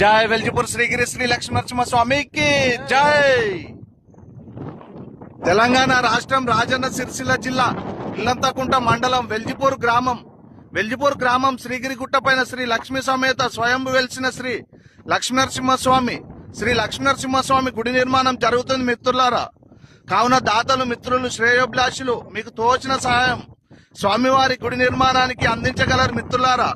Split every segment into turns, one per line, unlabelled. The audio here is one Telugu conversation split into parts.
జై వెల్జిపూర్ శ్రీగిరి శ్రీ లక్ష్మీనరసింహ స్వామికి జై. తెలంగాణ రాష్ట్రం రాజన్న సిరిసిల్ల జిల్లా ఇల్లంతకుంట మండలం వెల్జిపూర్ గ్రామం. వెల్జిపూర్ గ్రామం శ్రీగిరి గుట్టపైన శ్రీ లక్ష్మీ సమేత స్వయంభు వెలిసిన శ్రీ లక్ష్మీనరసింహస్వామి శ్రీ లక్ష్మీనరసింహస్వామి గుడి నిర్మాణం జరుగుతుంది మిత్రులారా. కావున దాతలు మిత్రులు శ్రేయోభిలాషులు మీకు తోచిన సహాయం స్వామివారి గుడి నిర్మాణానికి అందించగలరు మిత్రులారా.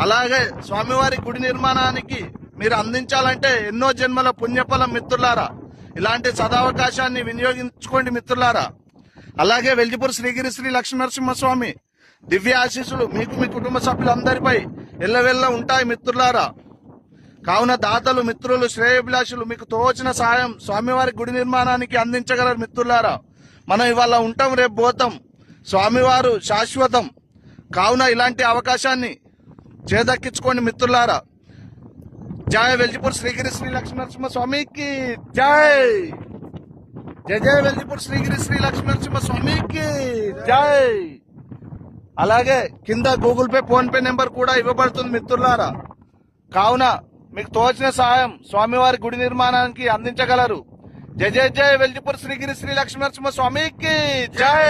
అలాగే స్వామివారి గుడి నిర్మాణానికి మీరు అందించాలంటే ఎన్నో జన్మల పుణ్యఫలం మిత్రులారా. ఇలాంటి సదావకాశాన్ని వినియోగించుకోండి మిత్రులారా. అలాగే వెల్జిపూర్ శ్రీగిరి శ్రీ లక్ష్మీనరసింహస్వామి దివ్య ఆశీస్సులు మీకు మీ కుటుంబ సభ్యులందరిపై ఎల్లవెల్ల ఉంటాయి మిత్రులారా. కావున దాతలు మిత్రులు శ్రేయభిలాషులు మీకు తోచిన సహాయం స్వామివారి గుడి నిర్మాణానికి అందించగలరు మిత్రులారా. మనం ఇవాళ ఉంటాం రేపు పోతాం. స్వామివారు శాశ్వతం. కావున ఇలాంటి అవకాశాన్ని చేదక్కించుకోండి మిత్రులారా. జయ వెల్జిపూర్ శ్రీగిరి శ్రీ లక్ష్మీనరసింహ స్వామికి జై జయ జయ వెల్జిపూర్ శ్రీగిరి శ్రీ లక్ష్మీనరసింహ స్వామికి జై అలాగే కింద Google Pay PhonePe number కూడా ఇవ్వబడుతుంది మిత్రులారా. కావున మీకు తోచిన సహాయం స్వామివారి గుడి నిర్మాణానికి అందించగలరు. జయ జయ జయ వెల్జిపూర్ శ్రీగిరి శ్రీ లక్ష్మీనరసింహ స్వామికి జై